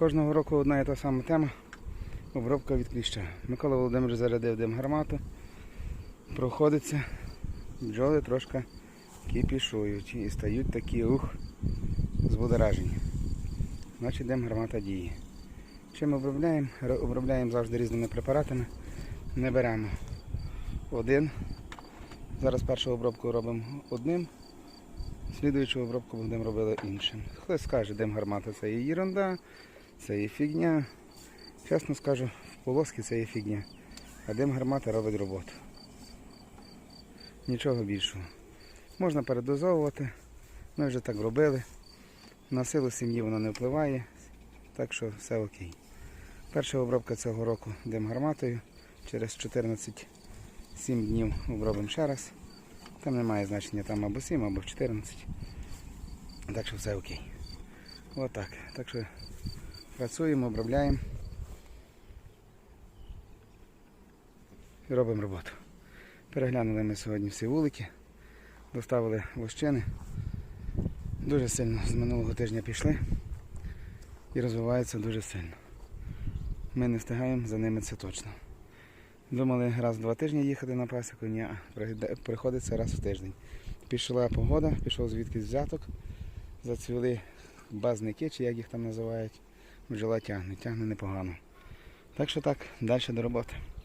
Кожного року одна і та сама тема. Обробка від кліща. Микола Володимирович зарядив дим гармату. Проходиться. Бджоли трошки кипішують і стають такі ух, збудоражені. Значить дим гармата діє. Чим обробляємо? Ро- Обробляємо завжди різними препаратами. Не беремо один. Зараз першу обробку робимо одним, слідуючу обробку будемо робити іншим. Хтось скаже, дим гармата це є ерунда, це є фігня. Чесно скажу, в полоски це є фігня. А дим гармата робить роботу. Нічого більшого. Можна передозовувати. Ми вже так робили. На силу сім'ї вона не впливає, так що все окей. Перша обробка цього року дим гарматою. Через 14 7 днів обробимо ще раз. Там немає значення там або 7, або 14. Так що все окей. Отак. Так що працюємо, обробляємо і робимо роботу. Переглянули ми сьогодні всі вулики, доставили вощини. Дуже сильно з минулого тижня пішли і розвиваються дуже сильно. Ми не встигаємо за ними це точно. Думали раз в два тижні їхати на пасіку, ні, приходиться раз в тиждень. Пішла погода, пішов звідкись взяток, зацвіли базники, чи як їх там називають. Бджола тягне, тягне непогано. Так що так, далі до роботи.